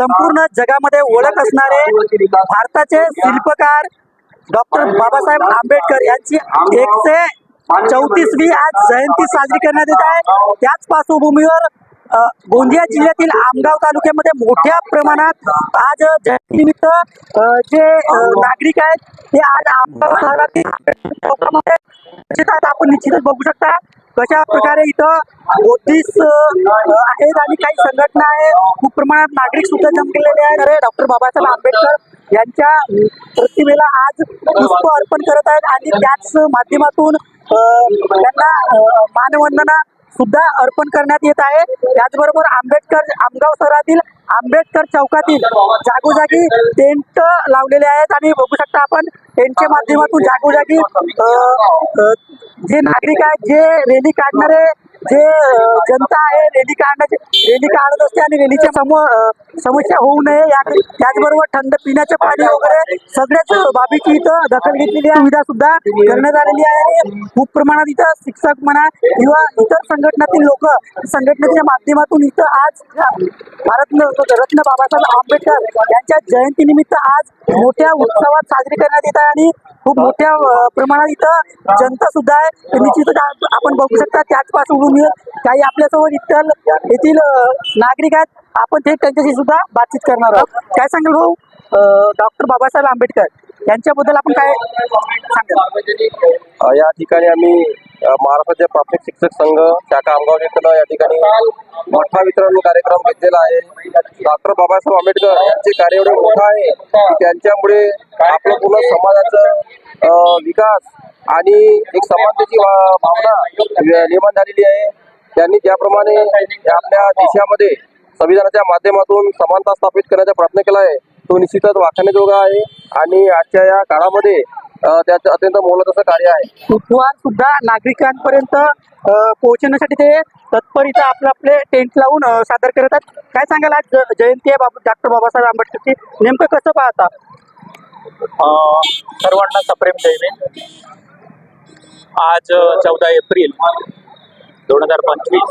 संपूर्ण जगामध्ये ओळख असणारे भारताचे शिल्पकार डॉक्टर बाबासाहेब आंबेडकर यांची एकशे चौतीसवी आज जयंती साजरी करण्यात येत आहे. त्याच पार्श्वभूमीवर गोंदिया जिल्ह्यातील आमगाव तालुक्यामध्ये मोठ्या प्रमाणात आज जयंतीनिमित्त जे नागरिक आहेत ते आज आमगाव शहरातील आपण निश्चितच बघू शकता. कशा प्रकारे इथं बुद्धिस्ट आहेत आणि काही संघटना आहे खूप प्रमाणात नागरिक सुद्धा जमलेले आहेत. अरे डॉक्टर बाबासाहेब आंबेडकर यांच्या प्रतिमेला आज पुष्प अर्पण करत आहेत आणि त्याच माध्यमातून त्यांना मानवंदना सुद्धा अर्पण करण्यात येत आहे. त्याचबरोबर आंबेडकर आमगाव शहरातील आंबेडकर चौकातील जागोजागी टेंट लावलेले आहेत आणि बघू शकता आपण टेंटच्या माध्यमातून जागोजागी जे नागरिक आहेत जे रॅली काढणारे जे जनता आहे रॅली काढण्याची रॅली काढत असते आणि रॅलीच्या समोर समस्या होऊ नये या त्याचबरोबर थंड पिण्याचे पाणी वगैरे सगळ्याच बाबीची इथं दखल घेतलेली आहे. सुविधा सुद्धा करण्यात आलेली आहे खूप प्रमाणात इथं शिक्षक म्हणा किंवा इतर संघटनातील लोक संघटनेच्या माध्यमातून इथं आज भारत रत्न बाबासाहेब आंबेडकर यांच्या जयंतीनिमित्त आज मोठ्या उत्सवात साजरी करण्यात येत आहे आणि खूप मोठ्या प्रमाणात इथं जनता सुद्धा आहे. तर निश्चितच आपण बघू शकता घेऊन काही आपल्यासोबत इतर येथील नागरिक आहेत आपण थेट त्यांच्याशी सुद्धा बातचीत करणार आहोत. काय सांगेल भाऊ? डॉक्टर बाबासाहेब आंबेडकर यांच्याबद्दल आपण काय सांगाल? या ठिकाणी आम्ही महाराष्ट्राचे प्राथमिक शिक्षक संघ शाखा आमगाव येथील या ठिकाणी मोठा वितरण कार्यक्रम घेतलेला आहे. डॉक्टर बाबासाहेब आंबेडकर यांचे कार्य एवढे मोठं आहे की त्यांच्यामुळे आपलं पूर्ण समाजाचं विकास आणि एक समानतेची भावना निर्माण झालेली आहे. त्यांनी ज्याप्रमाणे आपल्या देशामध्ये संविधानाच्या माध्यमातून समानता स्थापित करण्याचा प्रयत्न केला आहे तो निश्चितच वाखाणण्याजोगा आहे आणि आजच्या या काळामध्ये त्याचं अत्यंत मोलाचं असं कार्य आहे. उपहार सुद्धा नागरिकांपर्यंत अ, पोहोचवण्यासाठी ते तत्पर इथं आपले आपले टेंट लावून सादर करत आहेत. काय सांगाल आज जयंती आहे बाबा डॉक्टर बाबासाहेब आंबेडकरची? नेमकं कसं पाहता? सर्वांना सप्रेम जय भीम. आज चौदा एप्रिल दोन हजार पंचवीस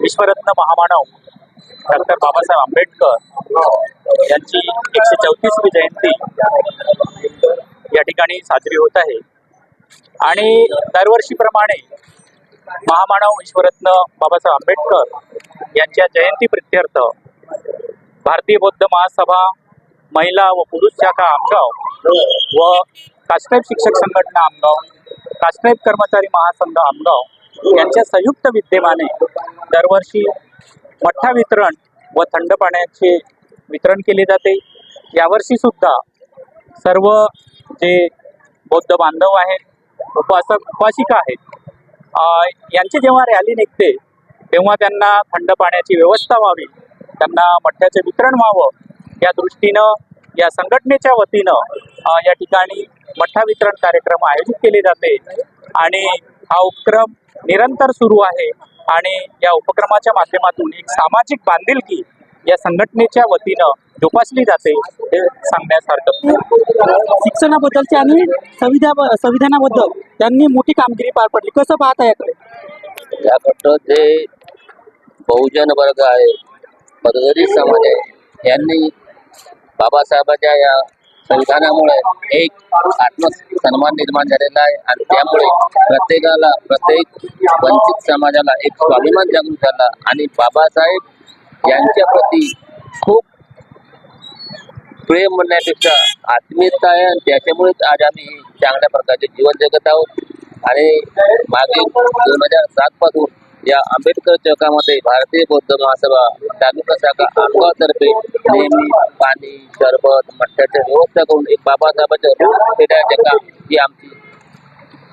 विश्वरत्न महामानव डॉक्टर बाबासाहेब आंबेडकर यांची एकशे चौतीसवी जयंती या ठिकाणी साजरी होत आहे. आणि दरवर्षीप्रमाणे महामानव विश्वरत्न बाबासाहेब आंबेडकर यांच्या जयंती प्रित्यर्थ भारतीय बौद्ध महासभा महिला व पुरुष शाखा आमगाव व काश्मीर शिक्षक संघटना आमगाव कास्ट्रेब कर्मचारी महासंघ आमगाव यांच्या संयुक्त विद्यमाने दरवर्षी मठ्ठा वितरण व थंड पाण्याचे वितरण केले जाते. यावर्षी सुद्धा सर्व जे बौद्ध बांधव आहेत उपासक उपासिका आहेत यांची जेव्हा रॅली निघते तेव्हा त्यांना थंड पाण्याची व्यवस्था व्हावी त्यांना मठ्ठ्याचे वितरण व्हावं या दृष्टीनं या संघटनेच्या वतीनं या ठिकाणी मठ्ठा वितरण कार्यक्रम आयोजित केले जाते. आणि हा उपक्रम निरंतर सुरू आहे. आणि या उपक्रमाच्या माध्यमातून एक सामाजिक बांधिलकी या संघटनेच्या वतीनं जोपासली जाते हे सांगण्यास हरकत शिक्षणाबद्दलची आणि संविधा संविधानाबद्दल त्यांनी मोठी कामगिरी पार पडली. कसं पाहता याकडे? याकडं जे बहुजन वर्ग आहे पदवीधर समाज आहे यांनी बाबासाहेबांच्या या संविधानामुळे एक आत्मसन्मान निर्माण झालेला आहे. आणि त्यामुळे प्रत्येकाला प्रत्येक वंचित समाजाला एक स्वाभिमान जागृत झाला. आणि बाबासाहेब यांच्या प्रती खूप प्रेम म्हणण्यापेक्षा आत्मीयता आहे. आणि त्याच्यामुळेच आज आम्ही चांगल्या प्रकारचे जीवन जगत आहोत. आणि मागील दोन हजार सात पासून या आंबेडकर चौकामध्ये भारतीय बौद्ध महासभा तालुका शाखा आमगावतर्फे नेहमी पाणी सरबत मठ्याच्या व्यवस्था करून एक बाबासाहेबांच्या रोड फेडायचे काम ही आमची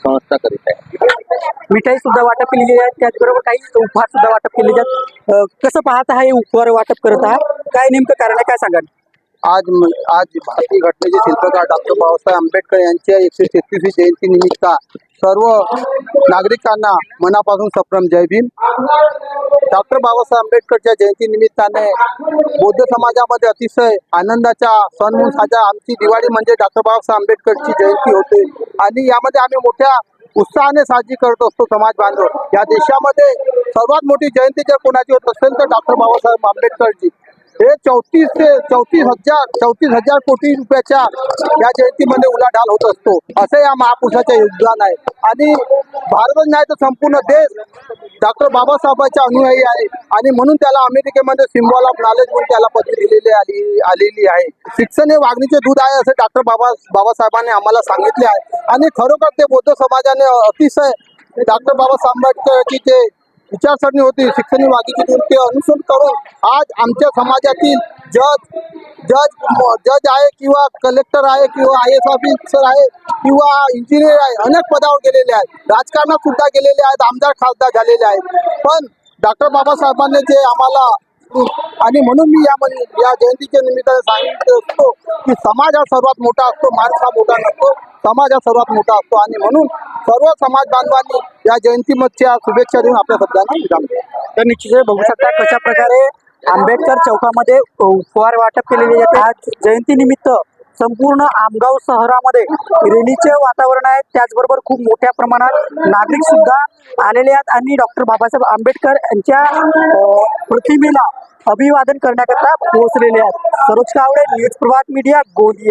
संस्था करीत आहे. मिठाई सुद्धा वाटप केलेली आहे. त्याचबरोबर काही उपहार सुद्धा वाटप केले जात कसं पाहता हा हे उपहार वाटप करत आहात? काय नेमकं कारण आहे? काय सांगाल? आज आज भारतीय घटनेचे शिल्पकार डॉक्टर बाबासाहेब आंबेडकर यांच्या एकशे तेहतीसवी जयंती निमित्त सर्व नागरिकांना मनापासून सप्रम जय भीम. डॉक्टर बाबासाहेब आंबेडकरच्या जयंती निमित्ताने बौद्ध समाजामध्ये अतिशय आनंदाचा सण म्हणून साजा आमची दिवाळी म्हणजे डॉक्टर बाबासाहेब आंबेडकरची जयंती होते. आणि यामध्ये आम्ही मोठ्या उत्साहाने साजरी करत असतो समाज बांधव. या देशामध्ये सर्वात मोठी जयंती जर कोणाची होत असेल तर डॉक्टर बाबासाहेब आंबेडकरची. हे चौतीस ते चौतीस हजार चौतीस हजार कोटी रुपयाच्या या जयंतीमध्ये उलाढाल होत असतो. असं या महापुरुषाचे योगदान आहे. आणि भारतच नाही तर संपूर्ण देश डॉक्टर बाबासाहेबांच्या अनुयायी आहे. आणि म्हणून त्याला अमेरिकेमध्ये सिम्बॉल ऑफ नॉलेज म्हणून त्याला पदवी दिलेली आली आलेली आहे. शिक्षण हे वागणीचे दूध आहे असे डॉक्टर बाबा बाबासाहेबांनी आम्हाला सांगितले आहे. आणि खरोखर ते बौद्ध समाजाने अतिशय डॉक्टर बाबासाहेब आंबेडकरची ते विचारसरणी होती शिक्षण ही वागीची ते अनुसरण करून आज आमच्या समाजातील जज जज जज आहे किंवा कलेक्टर आहे किंवा आय एस ऑफिसर आहे किंवा इंजिनियर आहे अनेक पदावर गेलेले आहेत. राजकारणात सुद्धा गेलेले आहेत आमदार खासदार झालेले आहेत. पण डॉक्टर बाबासाहेबांनी जे आम्हाला आणि म्हणून मी या या जयंतीच्या निमित्ताने सांगितलं असतो की समाज हा सर्वात मोठा असतो माणूस हा मोठा नसतो समाज हा सर्वात मोठा असतो. आणि म्हणून सर्व समाज बांधवांनी या जयंतीच्या शुभेच्छा देऊन आपल्या शब्दांना विधान तर निश्चित बघू शकता कशा प्रकारे आंबेडकर चौकामध्ये उपहार वाटप केलेले जाते आज जयंती निमित्त संपूर्ण आमगाव शहरामध्ये रेलीचे वातावरण आहे. त्याचबरोबर खूप मोठ्या प्रमाणात नागरिक सुद्धा आलेले आहेत आणि डॉक्टर बाबासाहेब आंबेडकर यांच्या प्रतिमेला अभिवादन करण्याकरता पोहोचलेले आहेत. Saroj Kawade news Prabhat media Gondia.